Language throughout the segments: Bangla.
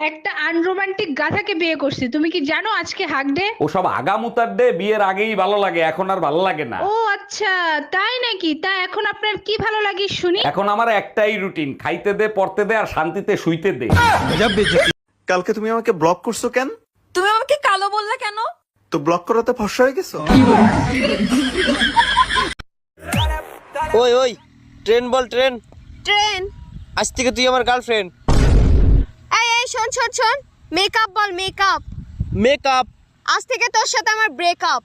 একটা আনরোমান্টিক গাধাকে বিয়ে করছি। তুমি কি জানো আজকে হাক ডে ওসব আগামুতার ডে বিয়ের আগেই ভালো লাগে এখন আর ভালো লাগে না। ও আচ্ছা তাই নাকি? তা এখন আপনার কি ভালো লাগে শুনি? এখন আমার একটাই রুটিন খাইতে দে পড়তে দে আর শান্তিতে শুইতে দে। কালকে তুমি আমাকে ব্লক করছ কেন? তুমি আমাকে কালো বললে কেন? তো ব্লক করাতে ফসা হয়ে গেছো? ওই ওই ট্রেন বল ট্রেন। ট্রেন? আজ থেকে তুই আমার গার্লফ্রেন্ড শোন শোন শোন। মেকআপ বল মেকআপ মেকআপ আজ থেকে তোর সাথে আমার ব্রেকআপ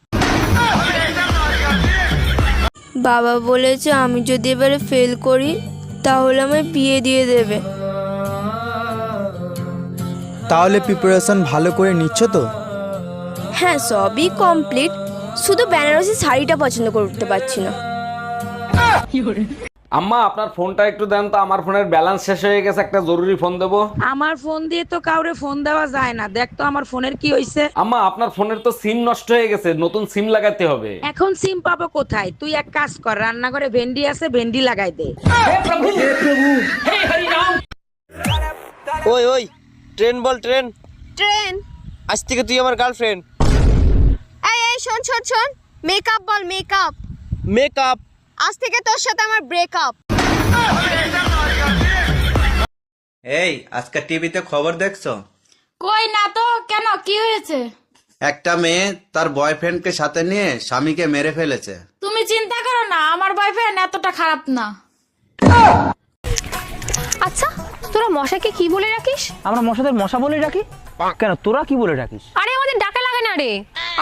বাবা বলেছে আমি যদি এবারে ফেল করি তাহলে আমায় বিয়ে দিয়ে দেবে। তাহলে প্রিপারেশন ভালো করে নিচ্ছ তো? হ্যাঁ সবই কমপ্লিট শুধু বেনারসি শাড়িটা পছন্দ করতে পারছি না। আম্মা আপনার ফোনটা একটু দেন তো আমার ফোনের ব্যালেন্স শেষ হয়ে গেছে একটা জরুরি ফোন দেবো। আমার ফোন দিয়ে তো কাউরে ফোন দেওয়া যায় না। দেখ তো আমার ফোনের কি হয়েছে আম্মা আপনার ফোনের তো সিম নষ্ট হয়ে গেছে নতুন সিম লাগাতে হবে। এখন সিম পাবো কোথায়? তুই এক কাজ কর রান্নাঘরে ভেন্ডি আছে ভেন্ডি লাগাই দে। ওই ওই ট্রেন বল ট্রেন। ট্রেন? আজ থেকে তুই আমার গার্লফ্রেন্ড এই এই শোন শোন শোন। মেকআপ বল মেকআপ মেকআপ আজ থেকে তোর সাথে আমার ব্রেকআপ এই আজকে টিভিতে খবর দেখছ? কই না তো কেন? কি হয়েছে? একটা মেয়ে তার বয়ফ্রেন্ডকে সাথে নিয়ে স্বামীকে মেরে ফেলেছে। তুমি চিন্তা করো না আমার বয়ফ্রেন্ড এতটা খারাপ না। আচ্ছা তোরা মশাকে কি বলে রাখিস? আমরা মশাদের মশা বলে রাখি? কেন তোরা কি বলে রাখিস? আরে আমাদের ডাকা লাগে না রে।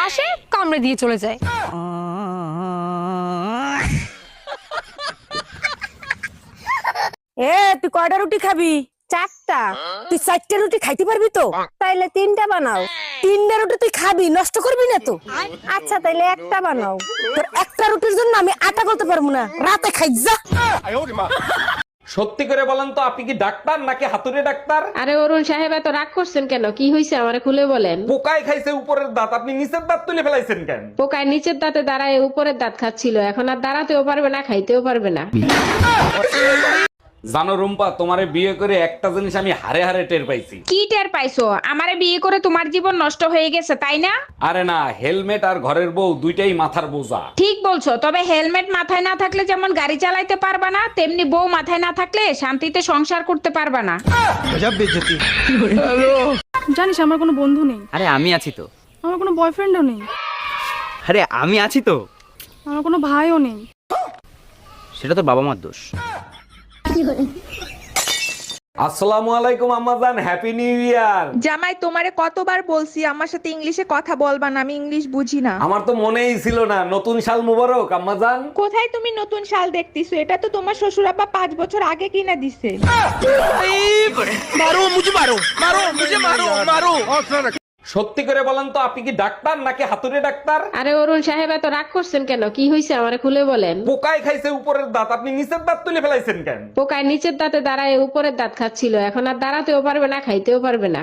আসে কামড়ে দিয়ে চলে যায়। এ তুই কয়টা রুটি খাবি? চারটা। তুই চারটা রুটি খাইতে পারবি তো? তাইলে তিনটা বানাও। তিনটা রুটি তুই খাবি নষ্ট করবি না তো? আচ্ছা তাইলে একটা বানাও। তোর একটা রুটির জন্য আমি আটা করতে পারব না। রাতে খাই যা। সত্যি করে বলেন তো আপনি কি ডাক্তার নাকি হাতুড়ে ডাক্তার? আরে অরুণ সাহেব এত রাগ করছেন কেন? কি হয়েছে আমারে খুলে বলেন? পোকায় খাইছে উপরের দাঁত আপনি নিচের দাঁত তুলে ফেলাইছেন কেন? পোকায় নিচের দাঁতে দাঁড়ায় উপরের দাঁত খাচ্ছিল। এখন আর দাঁড়াতেও পারবে না খাইতেও পারবে না। জানো রুম্পা তোমারে বিয়ে করে একটা জিনিস আমি হারে হারে টের পাইছি। কি টের পাইছো? আমারে বিয়ে করে তোমার জীবন নষ্ট হয়ে গেছে তাই না? আরে না হেলমেট আর ঘরের বউ দুইটাই মাথার বোঝা। ঠিক বলছো তবে হেলমেট মাথায় না থাকলে যেমন গাড়ি চালাইতে পারবা না তেমনি বউ মাথায় না থাকলে শান্তিতে সংসার করতে পারবা না। জানিস আমার কোনো বন্ধু নেই। আরে আমি আছি তো। আমার কোনো বয়ফ্রেন্ডও নেই। আরে আমি আছি তো। আমার কোনো ভাইও নেই। সেটা তো বাবা মার দোষ। আসসালামু আলাইকুম আম্মাজান। হ্যাপি নিউ ইয়ার জামাই তোমারে কতবার বলছি আমার সাথে ইংলিশে কথা বলবা না আমি ইংলিশ বুঝি না। আমার তো মনেই ছিল না নতুন সাল মুবারক আম্মাজান। কোথায় তুমি নতুন শাল দেখতেছো? এটা তো তোমার শ্বশুর আব্বা পাঁচ বছর আগে কিনা দিছে। সত্যি করে বলেন তো আপনি কি ডাক্তার নাকি হাতুড়ে ডাক্তার? আরে অরুণ সাহেব এত রাগ করছেন কেন? কি হয়েছে আমারে খুলে বলেন? পোকায় খাইছে উপরের দাঁত আপনি নিচের দাঁত তুলে ফেলাইছেন কেন? পোকায় নিচের দাঁতে দাঁড়ায় উপরের দাঁত খাচ্ছিল এখন আর দাঁড়াতেও পারবে না খাইতেও পারবে না।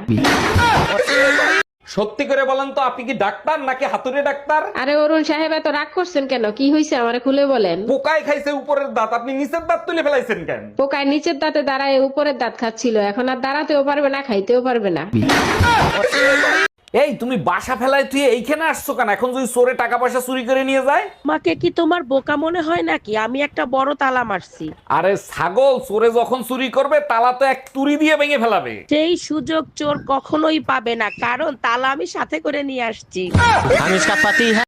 সত্যি করে বলেন তো আপনি কি ডাক্তার নাকি হাতুড়ে ডাক্তার? আরে অরুণ সাহেব এত রাগ করছেন কেন? কি হয়েছে আমারে খুলে বলেন? পোকায় খাইছে উপরের দাঁত আপনি নিচের দাঁত তুলে ফেলাইছেন কেন? পোকায় নিচের দাঁতে দাঁড়ায় উপরের দাঁত খাচ্ছিল এখন আর দাঁড়াতেও পারবে না খাইতেও পারবে না। এই তুমি বাসা ফেলায় তুই এইখানে আসছো কেন? এখন যদি চোরে টাকা পয়সা চুরি করে নিয়ে যায়? মাকে কি তোমার বোকা মনে হয় নাকি? আমি একটা বড় তালা মারছি। আরে ছাগল চোরে যখন চুরি করবে তালা তো এক তুরি দিয়ে ভেঙে ফেলাবে। সেই সুযোগ চোর কখনোই পাবে না কারণ তালা আমি সাথে করে নিয়ে আসছি। আমি সাপাতি হ্যাঁ?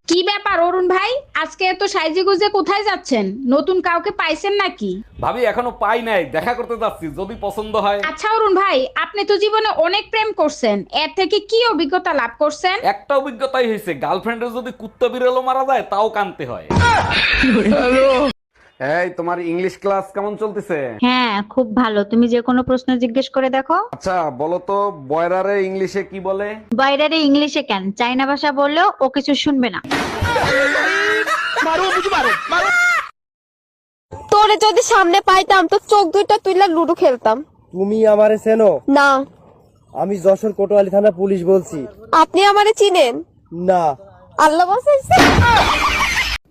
কি ব্যাপার অরুণ ভাই? আজকে এত সাইজে গুজে কোথায় যাচ্ছেন? নতুন কাউকে পাইছেন নাকি? ভাবি এখনও পাই নাই। দেখা করতে যাচ্ছি যদি পছন্দ হয়। আচ্ছা অরুণ ভাই আপনি তো জীবনে অনেক প্রেম করছেন। এর থেকে কি অভিজ্ঞতা লাভ করছেন? একটা অভিজ্ঞতাই হয়েছে গার্লফ্রেন্ডের যদি কুত্তা বিড়ালও মারা যায় তাও কানতে হয়। এই তোমার ইংলিশ ক্লাস কেমন চলতেছে? হ্যাঁ খুব ভালো। তুমি যে কোনো প্রশ্ন জিজ্ঞেস করে দেখো। আচ্ছা বলো তো বয়রারে ইংলিশে কি বলে? বাইরে ইংলিশে কেন? চাইনা ভাষা বললেও ও কিছু শুনবে না। তোরে যদি সামনে পাইতাম তো চোখ দুইটা তুইলা লুডো খেলতাম। তুমি আমারে চেনো? না। আমি যশোর কোটোয়ালি থানা পুলিশ বলছি। আপনি আমারে চিনেন? না। আল্লাহ বাসাইছে।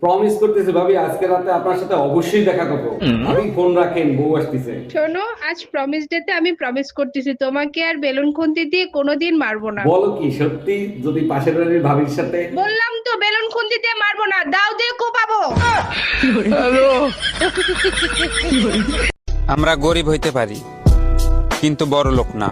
প্রমিস করতেছি ভাবি আজকে রাতে আপনার সাথে অবশ্যই দেখা করব। আপনি ফোন রাখেন বউ আসতেছে। শোনো আজ প্রমিস ডেতে আমি প্রমিস করতেছি তোমাকে আর বেলুন খুন্তি দিয়ে কোনোদিন মারবো না। বলো কি সত্যি যদি পাশের বাড়ির ভাবির সাথে বললাম তো বেলুন খুন্তি দিয়ে মারবো না দাও দিয়ে কোপাবো। আমরা গরিব হইতে পারি কিন্তু বড় লোক না।